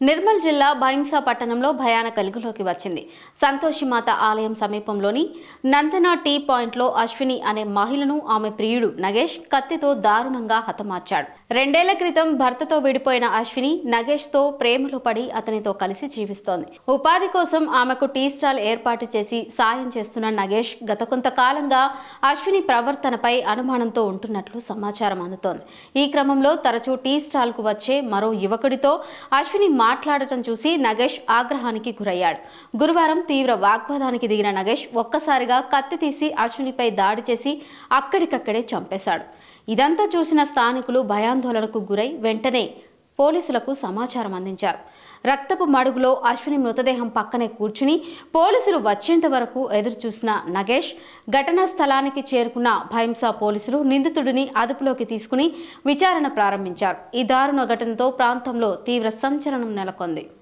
నిర్మల్ జిల్లా భైంసా పట్టణంలో భయానక వెలుగులోకి వచ్చింది. సంతోషిమాత ఆలయం సమీపంలోని నందన టీ పాయింట్లో అశ్విని అనే మహిళను ఆమె ప్రియుడు నగేష్ కత్తితో దారుణంగా హతమార్చాడు. రెండేళ్ళ క్రితం భర్తతో విడిపోయిన అశ్విని నగేష్తో ప్రేమలో పడి అతనితో కలిసి జీవిస్తోంది. ఉపాధి కోసం ఆమెకు టీ స్టాల్ ఏర్పాటు చేసి సాయం చేస్తున్న నగేష్ గత కొంతకాలంగా అశ్విని ప్రవర్తనపై అనుమానంతో ఉంటున్నట్లు సమాచారం అందుతోంది. ఈ క్రమంలో తరచూ టీ స్టాల్కు వచ్చే మరో యువకుడితో అశ్విని మాట్లాడటం చూసి నగేష్ ఆగ్రహానికి గురయ్యాడు. గురువారం తీవ్ర వాగ్వాదానికి దిగిన నగేష్ ఒక్కసారిగా కత్తి తీసి అశ్వినిపై దాడి చేసి అక్కడికక్కడే చంపేశాడు. ఇదంతా చూసిన స్థానికులు భయాందోళనకు గురై వెంటనే పోలీసులకు సమాచారం అందించారు. రక్తపు మడుగులో అశ్విని మృతదేహం పక్కనే కూర్చుని పోలీసులు వచ్చేంత వరకు ఎదురుచూసిన నగేష్ ఘటనా స్థలానికి చేరుకున్న భైంసా పోలీసులు నిందితుడిని అదుపులోకి తీసుకుని విచారణ ప్రారంభించారు. ఈ దారుణ ఘటనతో ప్రాంతంలో తీవ్ర సంచలనం నెలకొంది.